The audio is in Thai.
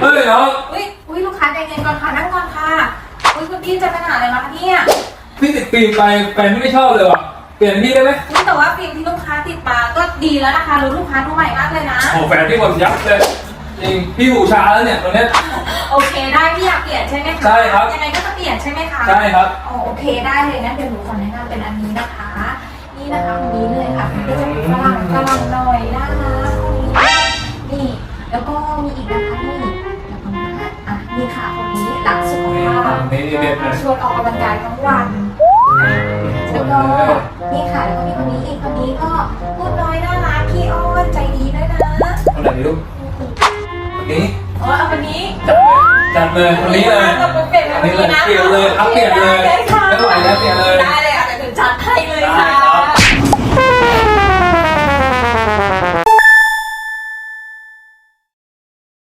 เฮ้ยน้องอุ้ยอุ้ยลูกค้าใจเย็นก่อนค่ะนั่งก่อนค่ะ อุ้ยคุณพี่จะไปหาอะไรมาคะเนี่ยพี่ติดฟิล์มไปแฟนพี่ไม่ชอบเลยว่ะ เปลี่ยนพี่ได้ไหมอุ้ยแต่ว่าฟิล์มที่ลูกค้าติดมาก็ดีแล้วนะคะรู้ลูกค้าดูใหม่มากเลยนะ โอ้แฟนพี่หมดยับเลย จริงพี่หูชาแล้วเนี่ยตอนเนี้ย โอเคได้พี่อยากเปลี่ยนใช่ไหมคะใช่ครับ ยังไงก็จะเปลี่ยนใช่ไหมคะใช่ครับ อ๋อโอเคได้เลยนะเดี๋ยวหนูขอแนะนำเป็นอันนี้นะคะ นี่นะคะคนนี้เลยค่ะก็จะมีฝรั่งกำลังหน่อยน่ารักคนนี้นี่แล้วก็มีอีกนะคะนี่แล้วก็นะคะอะนี่ค่ะคนนี้รักสุขภาพนี่นี่เด็ดเลย ชวนออกกำลังกายทั้งวันอะแล้วก็นี่ค่ะแล้วก็มีคนนี้อีกคนนี้ก็พูดน้อยน่ารัก อ๋อเอาวันนี้จัดเลยคนนี้เลยเปลี่ยนเลยเปลี่ยนเลยเปลี่ยนเลยได้เปลี่ยนเลยได้เลยอะจจะถึงจัดให้